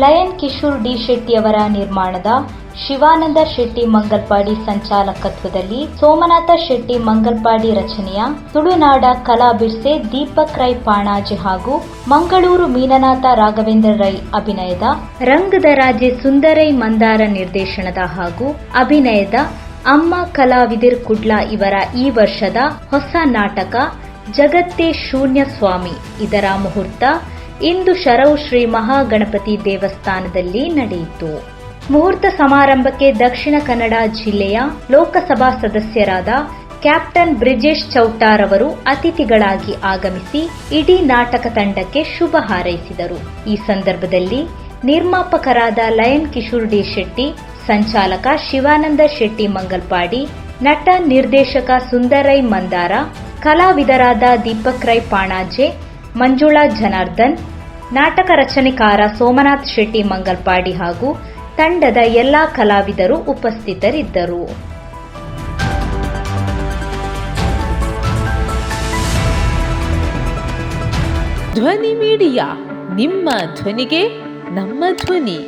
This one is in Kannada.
ಲಯನ್ ಕಿಶೋರ್ ಡಿ ಶೆಟ್ಟಿಯವರ ನಿರ್ಮಾಣದ ಶಿವಾನಂದ ಶೆಟ್ಟಿ ಮಂಗಲ್ಪಾಡಿ ಸಂಚಾಲಕತ್ವದಲ್ಲಿ ಸೋಮನಾಥ ಶೆಟ್ಟಿ ಮಂಗಲ್ಪಾಡಿ ರಚನೆಯ ತುಳುನಾಡ ಕಲಾ ಬಿರ್ಸೆ ದೀಪಕ್ ರೈ ಪಾಣಾಜಿ ಹಾಗೂ ಮಂಗಳೂರು ಮೀನನಾಥ ರಾಘವೇಂದ್ರ ರೈ ಅಭಿನಯದ ರಂಗದ ರಾಜೆ ಸುಂದರೈ ಮಂದಾರ ನಿರ್ದೇಶನದ ಹಾಗೂ ಅಭಿನಯದ ಅಮ್ಮ ಕಲಾವಿದಿರ್ ಕುಡ್ಲ ಇವರ ಈ ವರ್ಷದ ಹೊಸ ನಾಟಕ ಜಗತ್ತೇ ಶೂನ್ಯ ಸ್ವಾಮಿ. ಇದರ ಮುಹೂರ್ತ ಇಂದು ಶರವು ಶ್ರೀ ಮಹಾಗಣಪತಿ ದೇವಸ್ಥಾನದಲ್ಲಿ ನಡೆಯಿತು. ಮುಹೂರ್ತ ಸಮಾರಂಭಕ್ಕೆ ದಕ್ಷಿಣ ಕನ್ನಡ ಜಿಲ್ಲೆಯ ಲೋಕಸಭಾ ಸದಸ್ಯರಾದ ಕ್ಯಾಪ್ಟನ್ ಬ್ರಿಜೇಶ್ ಚೌಟಾರ್ ಅವರು ಅತಿಥಿಗಳಾಗಿ ಆಗಮಿಸಿ ಇಡೀ ನಾಟಕ ತಂಡಕ್ಕೆ ಶುಭ ಹಾರೈಸಿದರು. ಈ ಸಂದರ್ಭದಲ್ಲಿ ನಿರ್ಮಾಪಕರಾದ ಲಯನ್ ಕಿಶೋರ್ ಡಿ ಶೆಟ್ಟಿ, ಸಂಚಾಲಕ ಶಿವಾನಂದ ಶೆಟ್ಟಿ ಮಂಗಲ್ಪಾಡಿ, ನಟ ನಿರ್ದೇಶಕ ಸುಂದರೈ ಮಂದಾರ, ಕಲಾವಿದರಾದ ದೀಪಕ್ ರೈ ಪಾಣಾಜೆ ಮಂಜುಳಾ ಜನಾರ್ದನ್, ನಾಟಕ ರಚನೆಕಾರ ಸೋಮನಾಥ್ ಶೆಟ್ಟಿ ಮಂಗಲ್ಪಾಡಿ ಹಾಗೂ ತಂಡದ ಎಲ್ಲಾ ಕಲಾವಿದರು ಉಪಸ್ಥಿತರಿದ್ದರು. ಧ್ವನಿ ಮೀಡಿಯಾ, ನಿಮ್ಮ ಧ್ವನಿಗೆ ನಮ್ಮ ಧ್ವನಿ.